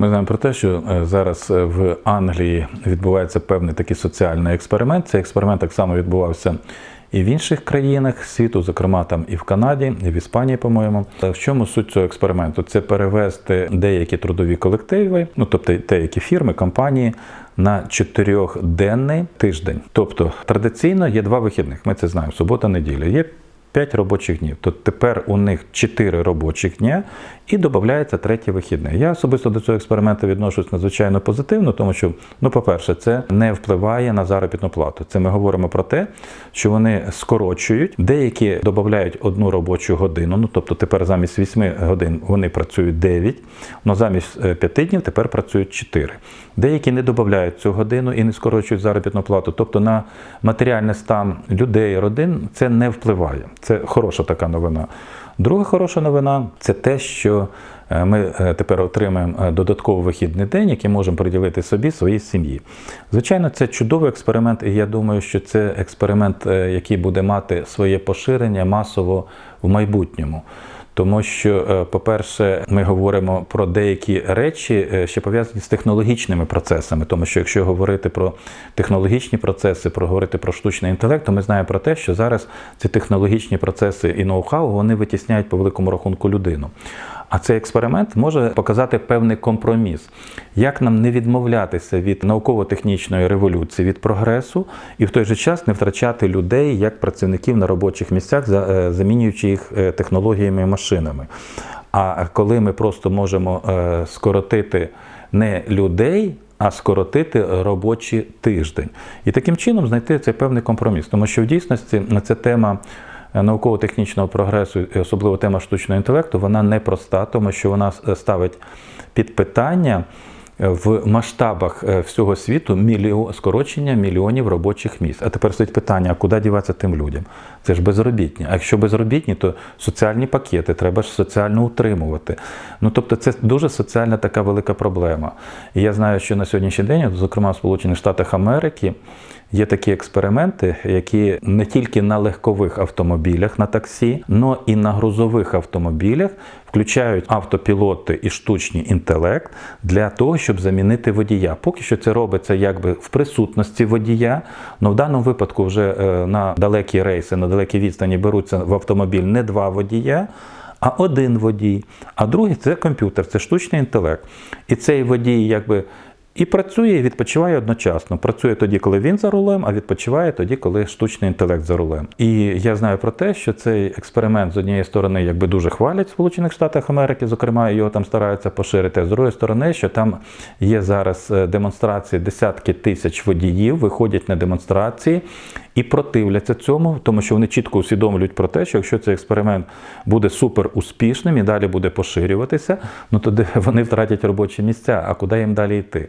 Ми знаємо про те, що е, зараз е, в Англії відбувається певний такий соціальний експеримент. Цей експеримент так само відбувався і в інших країнах світу, зокрема там і в Канаді, і в Іспанії, по-моєму. В чому суть цього експерименту? Це перевести деякі трудові колективи, ну тобто деякі фірми, компанії. На чотирьохденний тиждень. Тобто традиційно є два вихідних. Ми це знаємо: субота, неділя. Є 5 робочих днів. То тепер у них 4 робочих дня і додається третій вихідний. Я особисто до цього експерименту відношусь надзвичайно позитивно, тому що, ну, по-перше, це не впливає на заробітну плату. Це ми говоримо про те, що вони скорочують, деякі додають одну робочу годину. Ну тобто тепер замість 8 годин вони працюють 9, але замість 5 днів тепер працюють 4. Деякі не додають цю годину і не скорочують заробітну плату. Тобто на матеріальний стан людей, родин це не впливає. Це хороша така новина. Друга хороша новина це те, що е, ми е, тепер отримаємо е, додатковий вихідний день, який можемо приділити собі, своїй сім'ї. Звичайно, це чудовий експеримент, і я думаю, що це експеримент, який буде мати своє поширення масово в майбутньому. Тому що, по-перше, ми говоримо про деякі речі, що пов'язані з технологічними процесами. Тому що якщо говорити про технологічні процеси, про говорити про штучний інтелект, то ми знаємо про те, що зараз ці технологічні процеси і ноу-хау вони витісняють по великому рахунку людину. А цей експеримент може показати певний компроміс, як нам не відмовлятися від науково-технічної революції, від прогресу, і в той же час не втрачати людей як працівників на робочих місцях, е, замінюючи їх е, технологіями і машинами. А коли ми просто можемо е, скоротити не людей. А скоротити робочий тиждень і таким чином знайти цей певний компроміс, тому що в дійсності ця тема науково-технічного прогресу, і особливо тема штучного інтелекту, вона непроста, тому що вона ставить під питання в масштабах е, всього світу мільйон, скорочення мільйонів робочих місць. А тепер стоїть питання: а куди діватися тим людям? Це ж безробітні. А якщо безробітні, то соціальні пакети треба ж соціально утримувати. Ну тобто, це дуже соціальна така велика проблема. І я знаю, що на сьогоднішній день, зокрема в Сполучених Штатах Америки, є такі експерименти, які не тільки на легкових автомобілях на таксі, але і на грузових автомобілях включають автопілоти і штучний інтелект для того, щоб замінити водія. Поки що це робиться якби в присутності водія, але в даному випадку вже е, на далекі рейси, на далекі відстані беруться в автомобіль не два водія. А один водій, а другий це комп'ютер, це штучний інтелект. І цей водій, якби і працює і відпочиває одночасно. Працює тоді, коли він за рулем, а відпочиває тоді, коли штучний інтелект за рулем. І я знаю про те, що цей експеримент з однієї сторони якби дуже хвалять в Сполучених Штатах Америки, зокрема, його там стараються поширити. З другої сторони, що там є зараз е, демонстрації десятки тисяч водіїв, виходять на демонстрації і противляться цьому, тому що вони чітко усвідомлюють про те, що якщо цей експеримент буде супер успішним і далі буде поширюватися, ну тоді вони втратять робочі місця. А куди їм далі йти?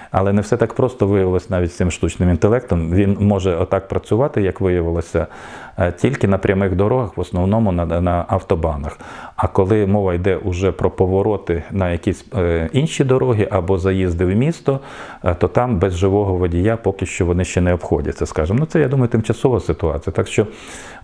Але не все так просто виявилось навіть з цим штучним інтелектом. Він може отак працювати, як виявилося, е, тільки на прямих дорогах, в основному на на автобанах. А коли мова йде уже про повороти на якісь е, інші дороги або заїзди в місто, е, то там без живого водія поки що вони ще не обходяться. Скажімо. Ну це я думаю, тимчасова ситуація. Так що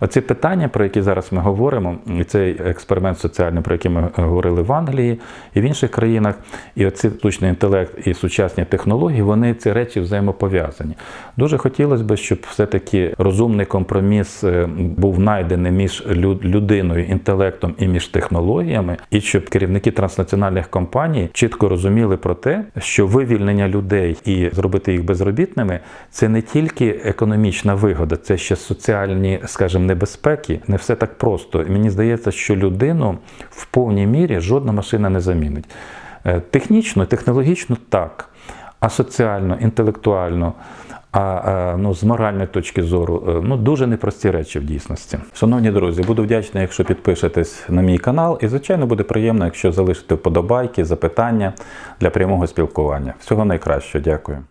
оці питання, про які зараз ми говоримо, і цей експеримент соціальний, про який ми говорили в Англії і в інших країнах, і оці штучний інтелект і сучасні технології технологій, вони ці речі взаємопов'язані. Дуже хотілося б, щоб все-таки розумний компроміс е, був знайдений між людиною, інтелектом і між технологіями, і щоб керівники транснаціональних компаній чітко розуміли про те, що вивільнення людей і зробити їх безробітними це не тільки економічна вигода, це ще соціальні, скажімо, небезпеки. Не все так просто. Мені здається, що людину в повній мірі жодна машина не замінить. Е, технічно, технологічно так а соціально, інтелектуально, а ну, з моральної точки зору е, ну, дуже непрості речі в дійсності. Шановні друзі, буду вдячний, якщо підпишетесь на мій канал. І, звичайно, буде приємно, якщо залишите вподобайки, запитання для прямого спілкування. Всього найкращого, дякую.